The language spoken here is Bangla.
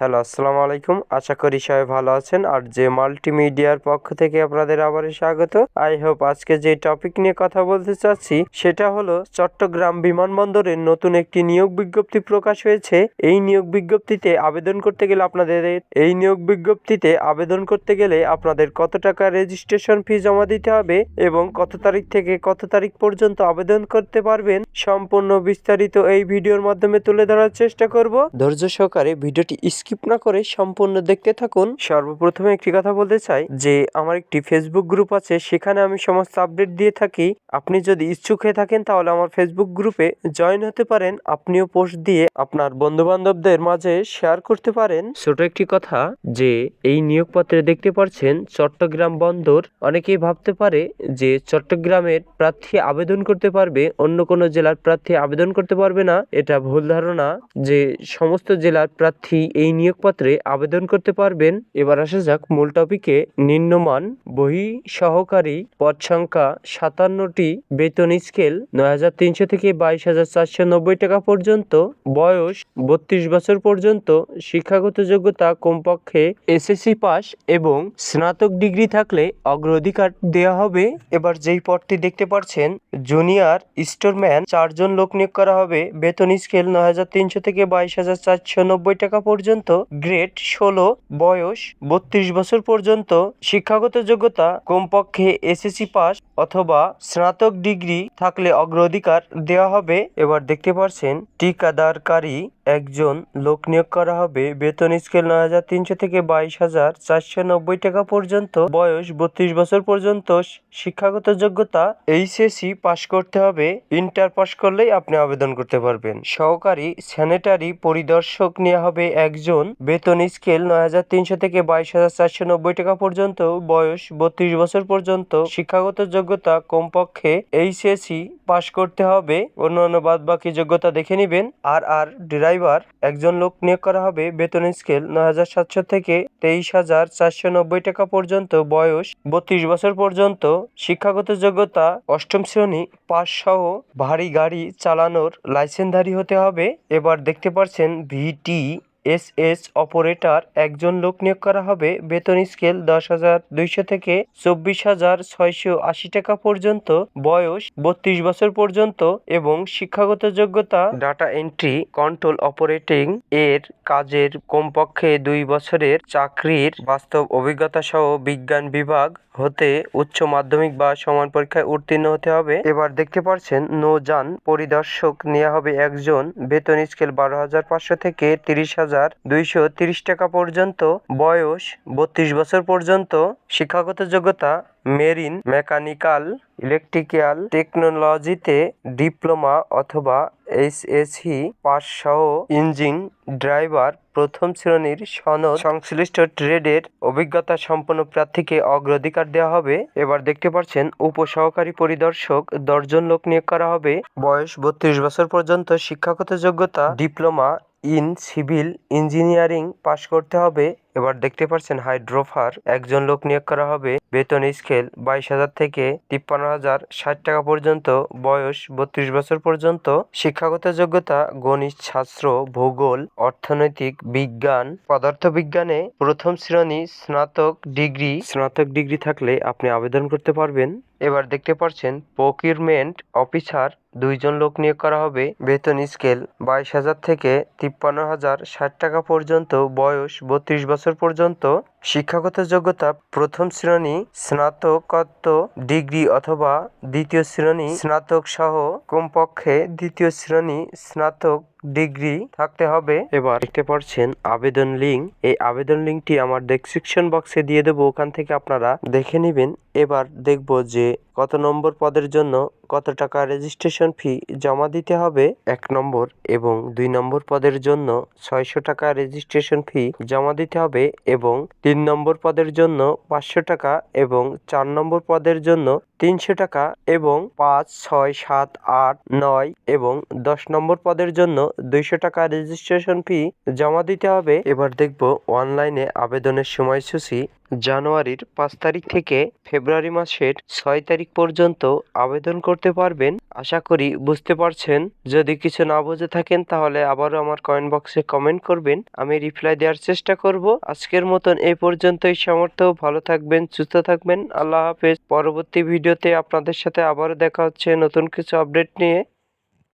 হ্যালো, আসসালামু আলাইকুম। আশা করি সবাই ভালো আছেন। আর যে মাল্টিমিডিয়ার পক্ষ থেকে আপনাদের আবার স্বাগত। আই হোপ আজকে যে টপিক নিয়ে কথা বলতে চাচ্ছি, সেটা হলো চট্টগ্রাম বিমানবন্দরের নতুন একটি নিয়োগ বিজ্ঞপ্তি প্রকাশ হয়েছে। এই নিয়োগ বিজ্ঞপ্তিতে আবেদন করতে গেলে আপনাদের, এই নিয়োগ বিজ্ঞপ্তিতে আবেদন করতে গেলে আপনাদের কত টাকা রেজিস্ট্রেশন ফি জমা দিতে হবে এবং কত তারিখ থেকে কত তারিখ পর্যন্ত আবেদন করতে পারবেন, সম্পূর্ণ বিস্তারিত এই ভিডিওর মাধ্যমে তুলে ধরার চেষ্টা করব। ধৈর্য সহকারে ভিডিওটি স্কিপ না করে সম্পূর্ণ দেখতে থাকুন। সর্বপ্রথমে একটি কথা বলতে চাই যে, আমার একটি ফেসবুক গ্রুপ আছে, সেখানে আমি সমস্ত আপডেট দিয়ে থাকি। আপনি যদি ইচ্ছুক হয়ে থাকেন, তাহলে আমার ফেসবুক গ্রুপে জয়েন হতে পারেন। আপনিও পোস্ট দিয়ে আপনার বন্ধু বান্ধবদের মাঝে শেয়ার করতে পারেন। ছোট একটি কথা যে, এই নিয়োগপত্রে দেখতে পাচ্ছেন চট্টগ্রাম বন্দর। অনেকেই ভাবতে পারে যে, চট্টগ্রামের প্রার্থী আবেদন করতে পারবে, অন্য কোনো জেলার প্রার্থী আবেদন করতে পারবে না। এটা ভুল ধারণা যে, সমস্ত জেলার প্রার্থী এই নিয়োগপত্রে আবেদন করতে পারবেন। এবার আসা যাক মূল টপিকে। নিম্নমান বহি সহকারী পদ সংখ্যা সাতান্নটি, বেতন স্কেল নয় হাজার তিনশো থেকে বাইশ হাজার চারশো নব্বই টাকা পর্যন্ত, বয়স বত্রিশ বছর পর্যন্ত, শিক্ষাগত যোগ্যতা কমপক্ষে এসএসসি পাস এবং স্নাতক ডিগ্রি থাকলে অগ্রাধিকার দেওয়া হবে। এবার যেই পদটি দেখতে পাচ্ছেন, জুনিয়র স্টোরম্যান চারজন লোক নিয়োগ করা হবে। বেতন স্কেল নয় হাজার তিনশো থেকে বাইশ হাজার চারশো নব্বই টাকা পর্যন্ত গ্রেড ষোলো, বয়স বত্রিশ বছর পর্যন্ত শিক্ষাগত যোগ্যতা কমপক্ষে এসএসসি পাস অথবা স্নাতক ডিগ্রি থাকলে অগ্রাধিকার দেওয়া হবে। এবার দেখতে পাচ্ছেন ঠিকাদারকারী একজন লোক নিয়োগ করা হবে। বেতন স্কেল নয় হাজার তিনশো থেকে বাইশ হাজার চারশো নব্বই টাকা পর্যন্ত। বয়স বত্রিশ বছর পর্যন্ত। শিক্ষাগত যোগ্যতা এইচএসসি পাশ করতে হবে। ইন্টার পাশ করলেই আপনি আবেদন করতে পারবেন। সহকারী স্যানিটারি পরিদর্শক নেওয়া হবে একজন। বেতন স্কেল নয় হাজার তিনশো থেকে বাইশ হাজার চারশো নব্বই টাকা পর্যন্ত। বয়স বত্রিশ বছর পর্যন্ত। শিক্ষাগত যোগ্যতা কমপক্ষে এইচএসসি পাশ করতে হবে। অন্যান্য বাদ বাকি যোগ্যতা দেখে নেবেন। আর আর ড্রাইভার একজন লোক নিয়োগ করা হবে বেতন স্কেল নয় হাজার সাতশো থেকে তেইশ হাজার চারশো নব্বই টাকা পর্যন্ত বয়স বত্রিশ বছর পর্যন্ত, শিক্ষাগত যোগ্যতা অষ্টম শ্রেণি পাশ সহ ভারী গাড়ি চালানোর লাইসেন্সধারী হতে হবে। এবার দেখতে পাচ্ছেন ভিটি এস এস অপারেটর একজন লোক নিয়োগ করা হবে। বেতন স্কেল দশ হাজার দুইশো থেকে চব্বিশ হাজার ছয়শো আশি টাকা পর্যন্ত। বয়স বত্রিশ বছর পর্যন্ত এবং শিক্ষাগত যোগ্যতা ডাটা এন্ট্রি কন্ট্রোল অপারেটিং এর কাজের কমপক্ষে দুই বছরের চাকরির বাস্তব অভিজ্ঞতা সহ বিজ্ঞান বিভাগ হতে উচ্চ মাধ্যমিক বা সমান পরীক্ষায় উত্তীর্ণ হতে হবে। এবার দেখতে পাচ্ছেন নৌযান পরিদর্শক। নেওয়া হবে একজন। বেতন স্কেল বারো হাজার পাঁচশো থেকে তিরিশ হাজার দুইশো তিরিশ টাকা পর্যন্ত বয়স, বত্রিশ বছর পর্যন্ত শিক্ষাগত যোগ্যতা, মেরিন, মেকানিক্যাল, ইলেকট্রিক্যাল, টেকনোলজিতে ডিপ্লোমা অথবা এইচএসসি পাস সহ ইঞ্জিন ড্রাইভার প্রথম শ্রেণির সনদ সংশ্লিষ্ট ট্রেডের অভিজ্ঞতা সম্পন্ন প্রার্থীকে অগ্রাধিকার দেওয়া হবে। এবার দেখতে পাচ্ছেন উপসহকারী পরিদর্শক দশজন লোক নিয়োগ করা হবে। বয়স বত্রিশ বছর পর্যন্ত শিক্ষাগত যোগ্যতা, diploma in civil engineering pass করতে হবে। এবার দেখতে পাচ্ছেন হাইড্রোফার। একজন লোক নিয়োগ করা হবে। বেতন স্কেল বাইশ হাজার থেকে তিপ্পান্ন হাজার। ষাট টাকা পর্যন্ত বয়স বত্রিশ বছর পর্যন্ত। শিক্ষাগত যোগ্যতা গণিত শাস্ত্র ভূগোল, অর্থনৈতিক বিজ্ঞান, পদার্থবিজ্ঞানে প্রথম শ্রেণি স্নাতক ডিগ্রি। স্নাতক ডিগ্রি থাকলে আপনি আবেদন করতে পারবেন। এবার দেখতে পাচ্ছেন প্রকিউরমেন্ট অফিসার দুইজন লোক নিয়োগ করা হবে। বেতন স্কেল বাইশ হাজার থেকে তিপ্পান্ন হাজার ষাট টাকা পর্যন্ত, বয়স বত্রিশ বছর পর্যন্ত। শিক্ষাগত যোগ্যতা প্রথম শ্রেণি স্নাতকত্ব ডিগ্রি অথবা দ্বিতীয় শ্রেণি স্নাতক সহ কমপক্ষে দ্বিতীয় শ্রেণি, স্নাতক ডিগ্রি থাকতে হবে। এবার দেখতে পাচ্ছেন আবেদন লিঙ্ক। এই আবেদন লিঙ্কটি আমার ডেসক্রিপশন বক্সে দিয়ে দেবো। ওখান থেকে আপনারা দেখে নেবেন। এবার দেখব যে কত নম্বর পদের জন্য কত টাকা রেজিস্ট্রেশন ফি জমা দিতে হবে? এক নম্বর এবং দুই নম্বর পদের জন্য ছয়শো টাকা রেজিস্ট্রেশন ফি জমা দিতে হবে এবং তিন নম্বর পদের জন্য পাঁচশো টাকা এবং চার নম্বর পদের জন্য তিনশো টাকা এবং পাঁচ, ছয়, সাত, আট, নয় এবং দশ নম্বর পদের জন্য দুইশো টাকা রেজিস্ট্রেশন ফি জমা দিতে হবে। এবার দেখব অনলাইনে আবেদনের সময়সূচি। জানুয়ারির পাঁচ তারিখ থেকে ফেব্রুয়ারি মাসের ছয় তারিখ পর্যন্ত আবেদন করতে পারবেন। আশা করি বুঝতে পারছেন। যদি কিছু না বুঝে থাকেন, তাহলে আবারও আমার কমেন্ট বক্সে কমেন্ট করবেন। আমি রিপ্লাই দেওয়ার চেষ্টা করব। আজকের মতন এই পর্যন্তই সামর্থ্য। ভালো থাকবেন, সুস্থ থাকবেন। আল্লাহ হাফেজ। পরবর্তী ভিডিওতে আপনাদের সাথে আবারও দেখা হচ্ছে নতুন কিছু আপডেট নিয়ে।